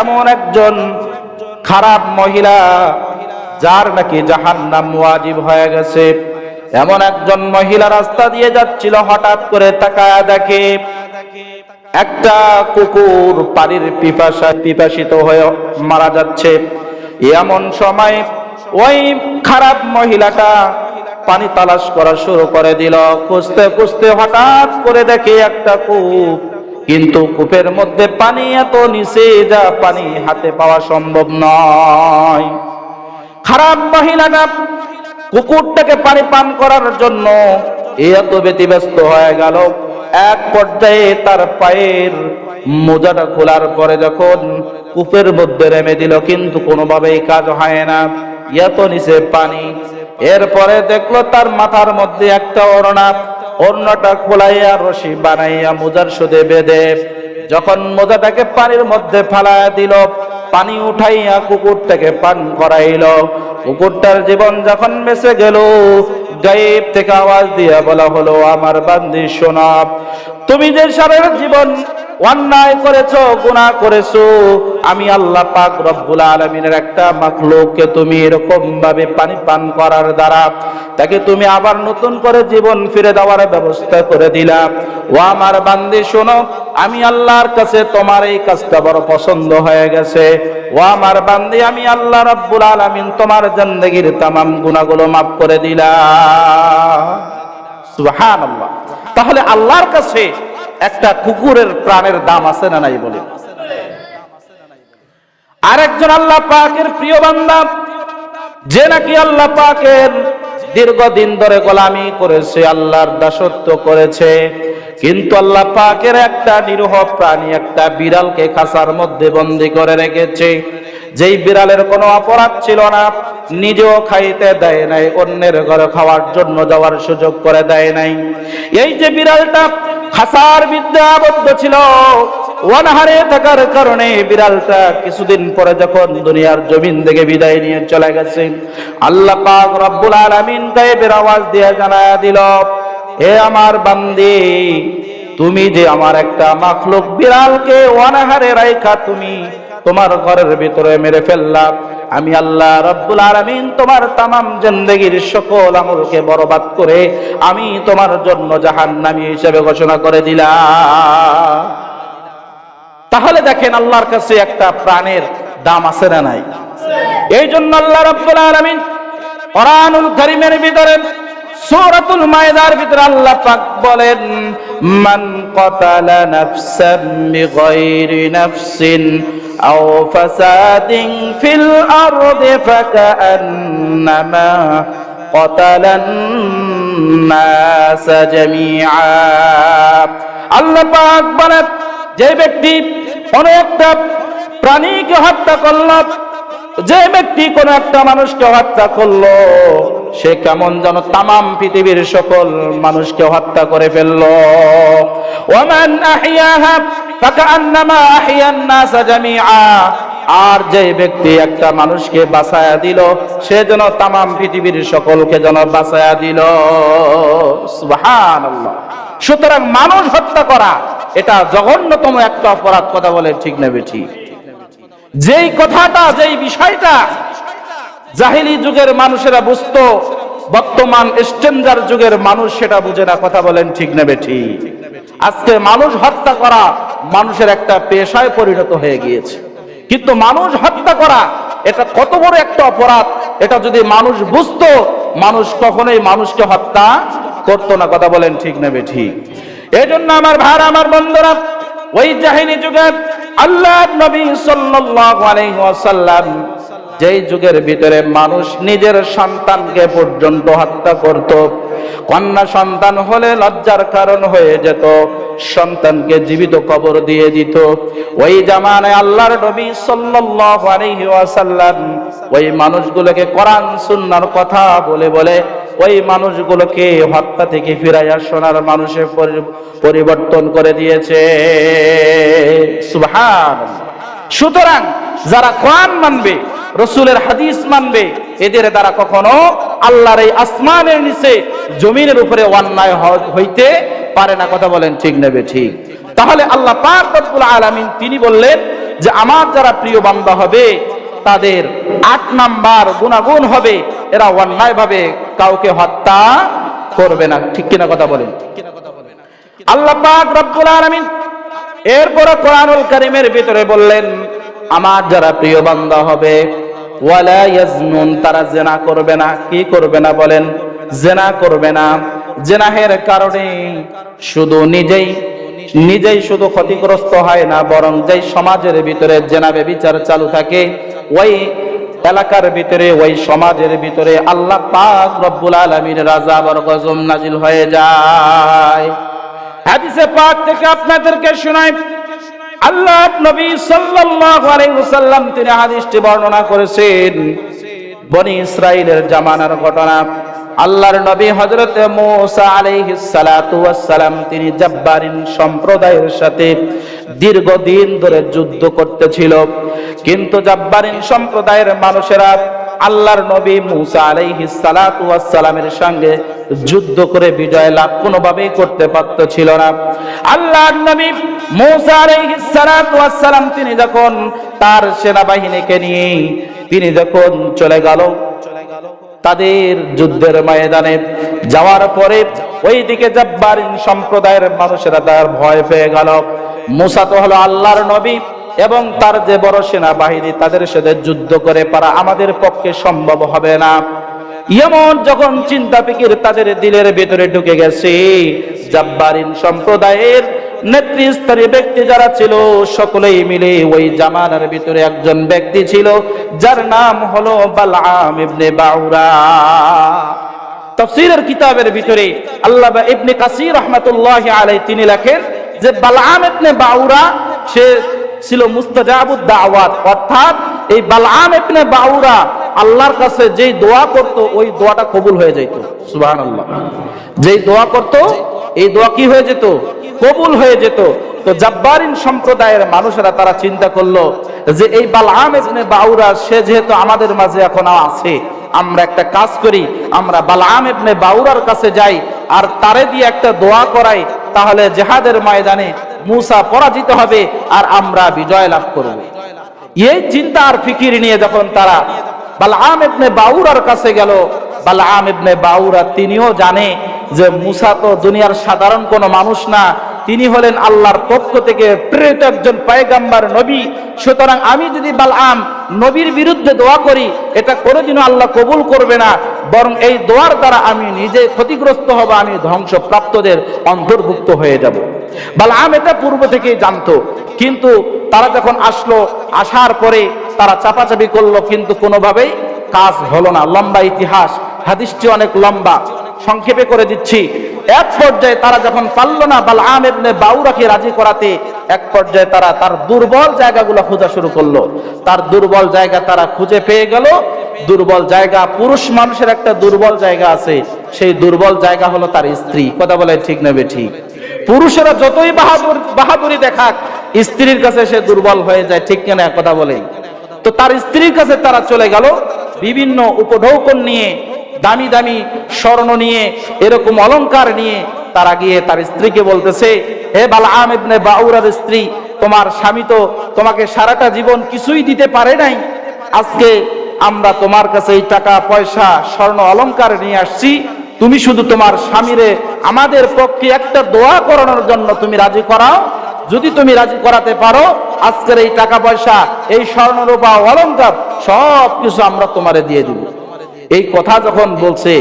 এমন একজন খারাপ মহিলা যার নাকি জাহান্নাম ওয়াজিব হয়ে গেছে। এমন একজন মহিলা রাস্তা দিয়ে যাচ্ছিল, হঠাৎ করে তাকায় দেখে একটা কুকুর পানির পিপাসা পিপাসিত হয়ে মারা যাচ্ছে। এমন সময় ওই খারাপ মহিলাটা পানি তালাশ করা শুরু করে দিল। খুঁজতে খুঁজতে হঠাৎ করে দেখে একটা কূপ কিন্তু কূপের মধ্যে পানি এত নিচে যা পানি হাতে পাওয়া সম্ভব নয়। খারাপ মহিলাটা কুকুরটাকে পানি পান করার জন্য এত ব্যতিব্যস্ত হয়ে গেল। এক পর্যায়ে তার পায়ের মোজাটা খোলার পরে যখন কূপের মধ্যে নেমে দিল, কিন্তু কোনোভাবেই কাজ হয় না। এত নিচে পানি। এরপরে দেখল তার মাথার মধ্যে একটা ওড়না। ওড়নাটা খোলাইয়া রশি বানাইয়া মোজার সুদে বেঁধে, যখন মোজাটাকে পানির মধ্যে ফেলাইয়া দিল, পানি উঠাইয়া কুকুরটাকে পান করাইল। কুকুরটার জীবন যখন মেসে গেল গাইব থেকে আওয়াজ দিয়া বলা হলো, আমার বান্দি সোনাব তুমি যে সারের জীবন অন্যায় করেছ, গুনাহ করেছ, আমি আল্লাহ পাক রব্বুল আলমিনের একটা মাখলুককে তুমি এরকম ভাবে পানি পান করার দ্বারা, তাকে তুমি আবার নতুন করে জীবন ফিরে দেওয়ার ব্যবস্থা করে দিলাম ও আমার বান্দি, শোনো, আমি আল্লাহর কাছে তোমার এই কাজটা বড় পছন্দ হয়ে গেছে। ও আমার বান্দি, আমি আল্লাহ রব্বুল আলামিন তোমার জিন্দেগির তামাম গুনাহগুলো মাফ করে সুবহানাল্লাহ। তাহলে আল্লাহর কাছে একটা কুকুরের প্রাণের দাম আছে না নাই বলে? আরেকজন আল্লাহ পাকের প্রিয় বান্দা, যে নাকি আল্লাহ পাকের দীর্ঘদিন ধরে গোলামি করেছে, আল্লাহর দাসত্ব করেছে, কিন্তু আল্লাহ পাকের একটা নিরহ প্রাণী, একটা বিড়ালকে খাসার মধ্যে বন্দি করে রেখেছে। যেই বিড়ালের কোনো অপরাধ ছিল না, নিজেও খাইতে দেয় নাই, অন্যের ঘরে খাওয়ার জন্য যাওয়ার সুযোগ করে দেয় নাই। এই যে বিড়ালটা খাসার বিদ্যা আবদ্ধ ছিল। ওয়ানহারে থাকার কারণে বিড়ালটা কিছুদিন পরে যখন দুনিয়ার জমিন থেকে বিদায় নিয়ে চলে গেছে, আল্লাহ পাক রব্বুল আলামিন গায়েবের আওয়াজ দিয়ে জানায়া দিল, হে আমার বান্দি তুমি যে আমার একটা মাখলুক বিড়ালকে অনাহারে রাইখা তুমি, তোমার ঘরের ভিতরে মেরে ফেললাম আমি আল্লাহ রব্বুল আলামিন তোমার তামাম জিন্দেগির সকল আমলকে বরবাদ করে আমি তোমার জন্য জাহান্নামী হিসেবে ঘোষণা করে দিলাম। তাহলে দেখেন আল্লাহর কাছে একটা প্রাণের দাম আছে না নাই? এই জন্য আল্লাহ রব্বুল আলামিন কোরআনুল কারীমের ভিতরে সূরাতুল মায়েদার ভিতরে আল্লাহ পাক বলেন, মান কতালা নাফসান বিগাইরি নাফসিন আও ফাসাদিন ফিল আরদি ফাকান্নামা কতালান নাস জামিআ। আল্লাহ পাক বলেন, যে ব্যক্তি কোনো একটা প্রাণীকে হত্যা করল যে ব্যক্তি কোন একটা মানুষকে হত্যা করল, সে কেমন যেন তামাম পৃথিবীর সকল মানুষকে হত্যা করে ফেলল। আর যে ব্যক্তি একটা মানুষকে বাঁচায়া দিল, সে যেন তামাম পৃথিবীর সকলকে যেন বাঁচায়া দিল। সুতরাং মানুষ হত্যা করা, এটা জঘন্যতম একটা অপরাধ, কথা বলে ঠিক নেবে ঠিক যেই কথাটা, যেই বিষয়টা জাহিলি যুগের মানুষেরা বুঝতো, বর্তমান স্ট্যান্ডার্ড যুগের মানুষ সেটা বুঝে না, কথা বলেন ঠিক নেবে ঠিক আজকে মানুষ হত্যা করা মানুষের একটা পেশায় পরিণত হয়ে গিয়েছে। কিন্তু মানুষ হত্যা করা, এটা কত বড় একটা অপরাধ, এটা যদি মানুষ বুঝতো, মানুষ কখনোই মানুষকে হত্যা করতো না, কথা বলেন ঠিক নেবে ঠিক এই জন্য আমার ভার আমার বন্ধুরা ওই জাহিনী যুগে আল্লাহ নবী সাল্লাল্লাহু আলাইহি যেই যুগের ভিতরে মানুষ নিজের সন্তানকে পর্যন্ত হত্যা করত, কন্যা সন্তান হলে লজ্জার কারণ হয়ে যেত, সন্তানকে জীবিত কবর দিয়ে দিত। ওই জামানে আল্লাহর নবী ওয়াসাল্লাম ওই মানুষগুলোকে কোরআন সুন্নাহর কথা বলে বলে ওই মানুষগুলোকে হত্যা থেকে ফিরাইয়া সোনার মানুষে পরিবর্তন করে দিয়েছে। সুতরাং যারা কোরআন মানবে, রসুলের হাদিস মানবে, এদের দ্বারা কখনো আল্লাহর এই আসমানের নিচে জমিনের উপরে অন্যায় হইতে পারে না। কথা বলেন ঠিক নেবে ঠিক? তাহলে আল্লাহ আলামিন তিনি বললেন যে, আমার যারা প্রিয় বান্দা হবে, তাদের আট নাম্বার গুণাগুণ হবে। এরা অন্যায় ভাবে কাউকে হত্যা করবে না। ঠিক কিনা কথা বলেন। আল্লাহ পাক রব্বুল আলামিন এরপরে কোরআনুল কারীমের ভিতরে বললেন, আমার যারা প্রিয় বান্দা হবে, ওয়ালা ইয়াজনুন, তারা জেনা করবে না। কি করবে না বলেন? জেনা করবে না। জেনাহের কারণে শুধু নিজেই নিজেই শুধু ক্ষতিগ্রস্ত হয় না, বরং যেই সমাজের ভিতরে জেনাবে বিচার চালু থাকে, ওই এলাকার ভিতরে, ওই সমাজের ভিতরে আল্লাহ পাক রব্বুল আলমীর রাজা বরগজম নাজিল হয়ে যায়। হাদিসে পাক থেকে আপনাদেরকে শোনাই, আল্লাহ নবী সাল্লাল্লাহু আলাইহি ওয়াসাল্লাম তিনি হাদিসটি বর্ণনা করেছেন, বনি ইসরাইলের জামানার ঘটনা। আল্লাহর নবী হযরতে মূসা ওয়াস সালাম তিনি জাব্বারিন সম্প্রদায়ের সাথে দীর্ঘদিন ধরে যুদ্ধ করতেছিল। কিন্তু জাব্বারিন সম্প্রদায়ের মানুষেরা আল্লাহর নবী মুসা ওয়াস সালামের সঙ্গে যুদ্ধ করে বিজয় লাভ কোনোভাবেই করতে পারত ছিল না। আল্লাহর নবী মুসা ওয়াস সালাম তিনি যখন তার সেনাবাহিনীকে নিয়ে, তিনি যখন চলে গেল তাদের যুদ্ধের ময়দানে যাওয়ার পরে ওইদিকে জব্বারিন সম্প্রদায়ের মানুষেরা তার ভয় পেয়ে গেল। মুসা তো হলো আল্লাহর নবী এবং তার যে বড় সেনাবাহিনী তাদের সাথে যুদ্ধ করে পারা আমাদের পক্ষে সম্ভব হবে না। এমন যখন চিন্তা ফিকির তাদের দিলের ভেতরে ঢুকে গেছে, জাব্বারিন সম্প্রদায়ের নেতৃস্থানীয় ব্যক্তি যারা ছিল, সকলেই মিলে ওই জামানার ভিতরে একজন ব্যক্তি ছিল, যার নাম হলো বালআম ইবনে বাউরা। তাফসীরের কিতাবের ভিতরে আল্লাহ ইবনে কাসির আলাই তিনি লেখেন যে বালআম ইবনে বাউরা, সে ছিল মুস্তাজাবুদ দাওয়াত, অর্থাৎ এই বালআম ইবনে বাউরা আল্লাহর কাছে যেই দোয়া করত, ওই দোয়াটা কবুল হয়ে যেত সুবহানাল্লাহ। যেই দোয়া করত এই দোয়া কি হয়ে যেত? কবুল হয়ে যেত। তো জাব্বারিন সম্প্রদায়ের মানুষেরা তারা চিন্তা করল যে এই বালআম ইবনে বাউরা, সে যেহেতু আমাদের মাঝে এখনও আছে, আমরা একটা কাজ করি, আমরা বালআম ইবনে বাউরার কাছে যাই আর তারে দিয়ে একটা দোয়া করাই, তাহলে জেহাদের ময়দানে মুসা পরাজিত হবে আর আমরা বিজয় লাভ করব। এই চিন্তা আর ফিকির নিয়ে যখন তারা বালআম ইবনে বাউরার কাছে গেল, বালআম ইবনে বাউরা তিনিও জানে যে মুসা তো দুনিয়ার সাধারণ কোনো মানুষ না, তিনি হলেন আল্লাহর পক্ষ থেকে প্রেরিত একজন পায়গাম্বার নবী। সুতরাং আমি যদি বালআম নবীর বিরুদ্ধে দোয়া করি, এটা কোনোদিনও আল্লাহ কবুল করবে না, বরং এই দোয়ার দ্বারা আমি নিজে ক্ষতিগ্রস্ত হব, আমি ধ্বংসপ্রাপ্তদের অন্তর্ভুক্ত হয়ে যাব। বালআম এটা পূর্ব থেকেই জানতো, কিন্তু তারা যখন আসলো, আসার পরে তারা চাপাচাপি করল, কিন্তু কোনোভাবেই কাজ হলো না। লম্বা ইতিহাস, হাদিসটি অনেক লম্বা। সংক্ষেপে করে দিচ্ছি। এক পর্যায়ে তারা যখন পারল না বালআম ইবনে বাউরাকে রাজি করাতে, এক পর্যায়ে তারা তার দুর্বল জায়গাগুলো খোঁজা শুরু করল। তার দুর্বল জায়গা তারা খুঁজে পেয়ে গেল। দুর্বল জায়গা, পুরুষ মানুষের একটা দুর্বল জায়গা আছে। সেই দুর্বল জায়গা হলো তার স্ত্রী। কথা বলে ঠিক নেবে ঠিক পুরুষেরা যতই বাহাদুর, বাহাদুরি দেখাক, স্ত্রীর কাছে সে দুর্বল হয়ে যায়। ঠিক কিনা কথা বলে তো তার স্ত্রীর কাছে তারা চলে গেল। বিভিন্ন উপঢৌকন নিয়ে, দামি দামি স্বর্ণ নিয়ে, এরকম অলংকার নিয়ে তারা গিয়ে তার স্ত্রীকে বলতেছে, হে বালআম ইবনে বাউরার স্ত্রী, তোমার স্বামী তো তোমাকে সারাটা জীবন কিছুই দিতে পারে নাই। আজকে আমরা তোমার কাছে এই টাকা, পয়সা, স্বর্ণ অলংকার নিয়ে আসছি। তুমি শুধু তোমার স্বামীরে আমাদের পক্ষে একটা দোয়া করানোর জন্য তুমি রাজি করাও। যদি তুমি রাজি করাতে পারো, আজকের এই টাকা পয়সা, এই স্বর্ণরূপা অলংকার, সব কিছু আমরা তোমারে দিয়ে দিব। এই কথা যখন বলছে,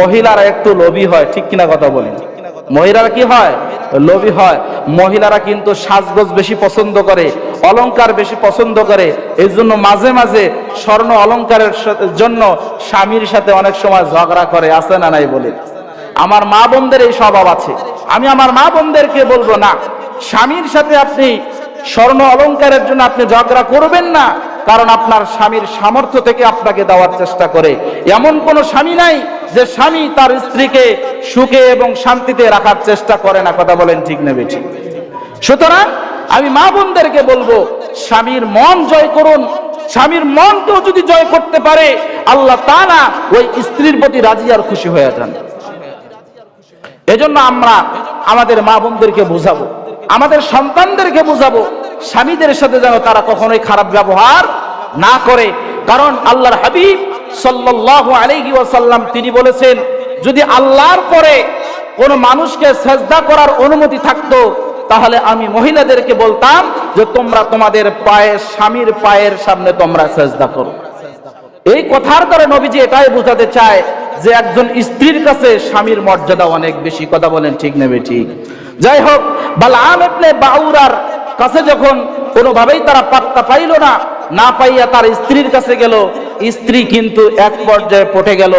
মহিলারা একটু লোভী হয়, ঠিক কিনা কথা বলেন? মহিলারা কি হয়? লোভী হয়। মহিলারা কিন্তু সাজগোজ বেশি পছন্দ করে, অলংকার বেশি পছন্দ করে, এই জন্য মাঝে মাঝে স্বর্ণ অলংকারের জন্য স্বামীর সাথে অনেক সময় ঝগড়া করে, আছে না নাই বলে? আমার মা বোনদের এই স্বভাব আছে। আমি আমার মা বোনদেরকে বলব, না স্বামীর সাথে আপনি স্বর্ণ অলংকারের জন্য আপনি ঝগড়া করবেন না, কারণ আপনার স্বামীর সামর্থ্য থেকে আপনাকে দেওয়ার চেষ্টা করে। এমন কোন স্বামী নাই যে স্বামী তার স্ত্রীকে সুখে এবং শান্তিতে রাখার চেষ্টা করে না, কথা বলেন ঠিক নেবে ঠিক সুতরাং আমি মা বোনদেরকে বলব, স্বামীর মন জয় করুন। স্বামীর মন মনকেও যদি জয় করতে পারে, আল্লাহ তা না ওই স্ত্রীর প্রতি রাজি আর খুশি হয়ে যান। এজন্য আমরা আমাদের মা বোনদেরকে বুঝাবো আমাদের সন্তানদেরকে বুঝাবো, স্বামীদের সাথে যেন তারা কখনোই খারাপ ব্যবহার না করে। কারণ আল্লাহর হাবিব সাল্লাল্লাহু আলাইহি ওয়াসাল্লাম তিনি বলেছেন, যদি আল্লাহর পরে কোন মানুষকে সেজদা করার অনুমতি থাকতো, তাহলে আমি মহিলাদেরকে বলতাম যে তোমরা তোমাদের পায়ের স্বামীর পায়ের সামনে তোমরা সেজদা করো। এই কথার দ্বারা নবীজি এটাই বোঝাতে চায় যে একজন স্ত্রীর কাছে স্বামীর মর্যাদা অনেক বেশি। কথা বলেন ঠিক নেবে ঠিক যাই হোক, বালাম ইবনে বাউরার কাছে যখন কোনোভাবেই তারা পাত্তা পাইল না না পাইয়া তার স্ত্রীর কাছে গেল, স্ত্রী কিন্তু এক পর্যায়ে পটে গেল।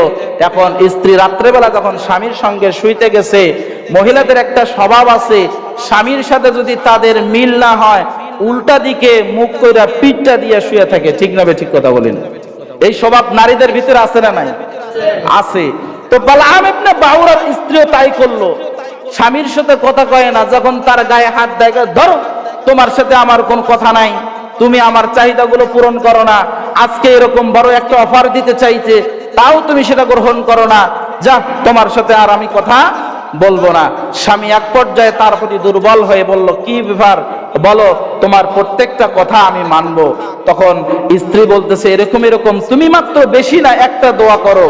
এখন স্ত্রী রাত্রেবেলা যখন স্বামীর সঙ্গে শুইতে গেছে, মহিলাদের একটা স্বভাব আছে, স্বামীর সাথে যদি তাদের মিল না হয়, উল্টা দিকে মুখ কইরা পিঠটা দিয়ে শুয়ে থাকে। ঠিক না ঠিক কথা বলেন। এই স্বভাব নারীদের ভিতরে আছে না নাই? আছে। তো বালাম ইবনে বাউরার স্ত্রীও তাই করল। স্বামীর সাথে কথা কয় না, যখন তার গায়ে হাত দেয় ধরো, তোমার সাথে আমার কোন কথা নাই। তুমি আমার চাহিদাগুলো পূরণ করো না। আজকে এরকম বড় একটা অফার দিতে চাইছে, তাও তুমি সেটা গ্রহণ করো না। যা, তোমার সাথে আর আমি কথা বলব না। স্বামী এক পর্যায়ে তার প্রতি দুর্বল হয়ে বলল, কি ব্যাপার? বলো, তোমার প্রত্যেকটা কথা আমি মানবো। তখন স্ত্রী বলতেছে, এরকম এরকম, তুমি মাত্র বেশি না, একটা দোয়া করো।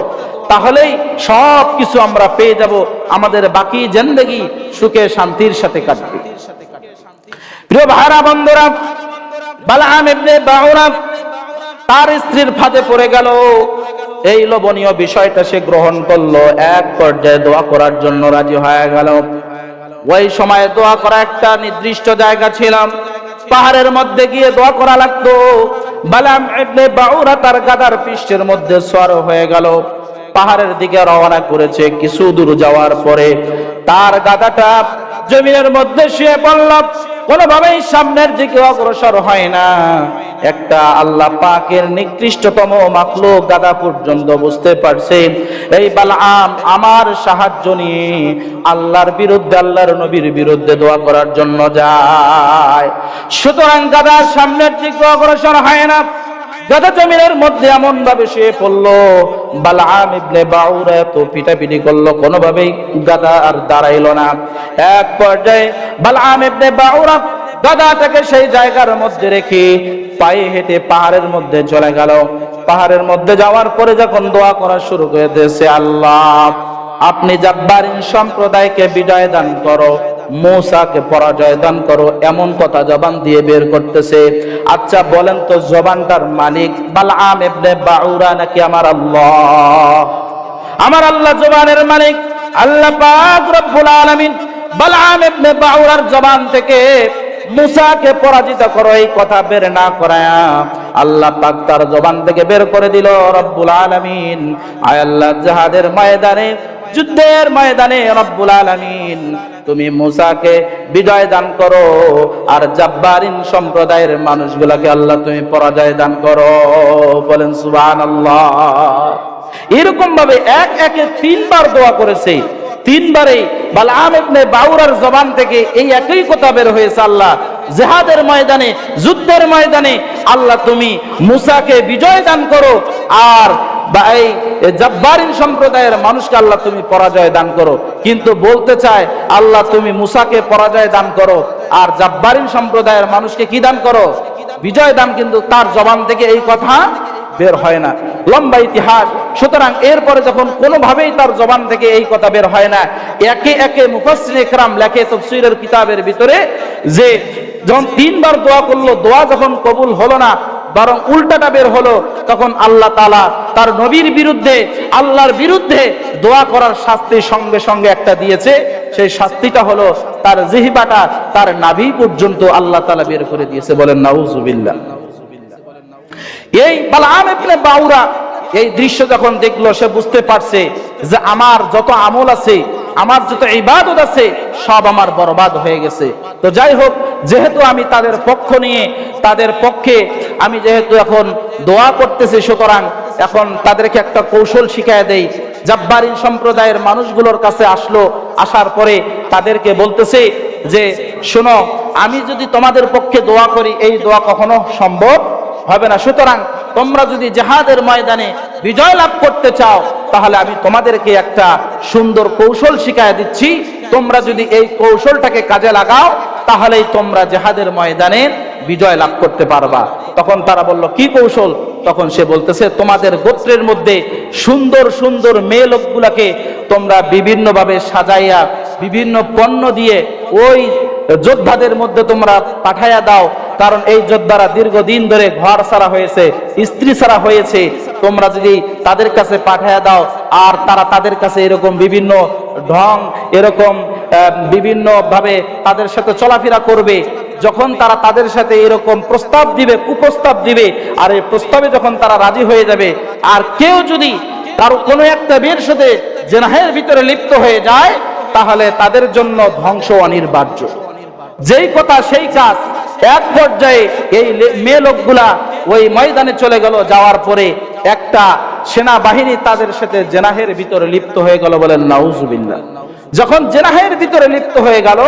তাহলেই সব কিছু আমরা পেয়ে যাব, আমাদের বাকি জিন্দগি সুখে, শান্তির সাথে কাটবে। প্রিয় ভাইরা, বন্ধুরা বালাম ইবনে বাউরা তার স্ত্রীর ফাঁদে পড়ে গেল। এই লোভনীয় বিষয়টা সে গ্রহণ করল, এক পর্যায়ে দোয়া করার জন্য রাজি হয়ে গেল। ওই সময়ে দোয়া করা একটা নির্দিষ্ট জায়গা ছিলাম। পাহাড়ের মধ্যে গিয়ে দোয়া করা লাগতো। বালাম ইবনে বাউরা তার গাদার পৃষ্ঠের মধ্যে সর হয়ে গেল। পাহাড়ের দিকে রওনা করেছে কিছু দূর যাওয়ার পরে। তার গাদাটা জমিনের মধ্যে শুয়ে পড়ল। কোনোভাবেই সামনের দিকে অগ্রসর হয় না। একটা আল্লাহ পাকের নিকৃষ্টতম মাকলু গাদা পর্যন্ত বুঝতে পারছেন এই বালাম আমার সাহায্য নিয়ে আল্লাহর বিরুদ্ধে, আল্লাহর নবীর বিরুদ্ধে দোয়া করার জন্য যায়। সুতরাং গাদা সামনের দিকে অগ্রসর হয় না। গাদা জমিনের মধ্যে এমন ভাবে শুয়ে পড়ল, বালাম ইবনে বাউরা এত পিটাপিটি করল, কোনোভাবেই গাদা আর দাঁড়াইলো না। এক পর্যায়ে বালাম ইবনে বাউরা গাদাটাকে সেই জায়গার মধ্যে রেখে পায়ে হেঁটে পাহাড়ের মধ্যে চলে গেল। পাহাড়ের মধ্যে যাওয়ার পরে যখন দোয়া করা শুরু করে দিয়েছে, আল্লাহ, আপনি জাব্বারিন সম্প্রদায়কে বিজয় দান করো, মৌসাকে পরাজয় দান করো, এমন কথা জবান দিয়ে বের করতেছে। আচ্ছা বলেন তো জবানটার মালিক বালআম ইবনে বাউরা নাকি আমার আল্লাহ? আমার আল্লাহ জবানের মালিক। আল্লাহ পাক রব্বুল আলামিন বালআম ইবনে বাউরার জবান থেকে মুসাকে পরাজিত করো, এই কথা বের না করায়া আল্লাহ পাক তার জবান থেকে বের করে দিল, রব্বুল আলামিন। আয় আল্লাহ, জাহাদের ময়দানে, যুদ্ধের ময়দানে, রব্বুল আলামিন, তুমি মুসাকে বিজয় দান করো আর জাব্বারিন সম্প্রদায়ের মানুষগুলাকে আল্লাহ তুমি পরাজয় দান করো। বলেন, সুবহানাল্লাহ। এরকম ভাবে এক একে তিনবার দোয়া করেছে। তিনবারে বালাম ইবনে বাউরার জবান থেকে এই একই কথা বের হয়েছে আল্লাহ। জেহাদের ময়দানে, যুদ্ধের ময়দানে আল্লাহ তুমি মুসাকে বিজয় দান করো আর বা এই জব্বারিন সম্প্রদায়ের মানুষকে আল্লাহ তুমি পরাজয় দান করো। কিন্তু বলতে চায়, আল্লাহ তুমি মুসাকে পরাজয় দান করো আর জব্বারিন সম্প্রদায়ের মানুষকে কি দান করো? বিজয় দান। কিন্তু তার জবান থেকে এই কথা বের হয় না। লম্বা ইতিহাস। সুতরাং এরপরে যখন কোনোভাবেই তার জবান থেকে এই কথা বের হয় না, একে একে মুফাসসির ইকরাম লেখে তাফসীরের কিতাবের ভিতরে যে যখন তিনবার দোয়া করল, দোয়া যখন কবুল হলো না, বরং উল্টাটা বের হলো, তখন আল্লাহ তালা তার নবীর বিরুদ্ধে, আল্লাহর বিরুদ্ধে দোয়া করার শাস্তি সঙ্গে সঙ্গে একটা দিয়েছে। সেই শাস্তিটা হলো তার জিহিবাটা, তার নাভি পর্যন্ত আল্লাহ তালা বের করে দিয়েছে। বলেন, নাউজুবিল্লাহ। এই বালাম বাউরা এই দৃশ্য যখন দেখল, সে বুঝতে পারছে যে আমার যত আমল আছে, আমার যত ইবাদত আছে, সব আমার বরবাদ হয়ে গেছে। তো যাই হোক, যেহেতু আমি তাদের পক্ষ নিয়ে, তাদের পক্ষে আমি যেহেতু এখন দোয়া করতেছি, সুতরাং এখন তাদেরকে একটা কৌশল শিখায় দেই। জাব্বারিন সম্প্রদায়ের মানুষগুলোর কাছে আসলো, আসার পরে তাদেরকে বলতেছে যে, শোনো, আমি যদি তোমাদের পক্ষে দোয়া করি, এই দোয়া কখনো সম্ভব হবে না। সুতরাং তোমরা যদি জেহাদের ময়দানে বিজয় লাভ করতে চাও, তাহলে আমি তোমাদেরকে একটা সুন্দর কৌশল শিখায় দিচ্ছি। তোমরা যদি এই কৌশলটাকে কাজে লাগাও, তাহলেই তোমরা জেহাদের ময়দানে বিজয় লাভ করতে পারবা। তখন তারা বলল, কি কৌশল? তখন সে বলতেছে, তোমাদের গোত্রের মধ্যে সুন্দর সুন্দর মেয়ে লোকগুলাকে তোমরা বিভিন্নভাবে সাজাইয়া, বিভিন্ন পণ্য দিয়ে ওই যোদ্ধাদের মধ্যে তোমরা পাঠাইয়া দাও। কারণ এই যোদ্ধারা দীর্ঘদিন ধরে ঘর সারা হয়েছে, স্ত্রী সারা হয়েছে। তোমরা যদি তাদের কাছে পাঠাইয়া দাও, আর তারা তাদের কাছে এরকম বিভিন্ন ঢং, এরকম বিভিন্ন ভাবে তাদের সাথে চলাফেরা করবে, যখন তারা তাদের সাথে এরকম প্রস্তাব দিবে, কুপ্রস্তাব দিবে, আর এই প্রস্তাবে যখন তারা রাজি হয়ে যাবে, আর কেউ যদি কারও কোনো একটা মেয়ের সাথে জেনাহের ভিতরে লিপ্ত হয়ে যায়, তাহলে তাদের জন্য ধ্বংস অনিবার্য যেই কথা, সেই কাজ এক পর্যায়ে এই মেয়ে লোকগুলা ওই ময়দানে চলে গেল। যাওয়ার পরে একটা সেনাবাহিনী তাদের সাথে জেনাহের ভিতরে লিপ্ত হয়ে গেল বলেন নাউজুবিল্লা যখন জেনাহের ভিতরে লিপ্ত হয়ে গেল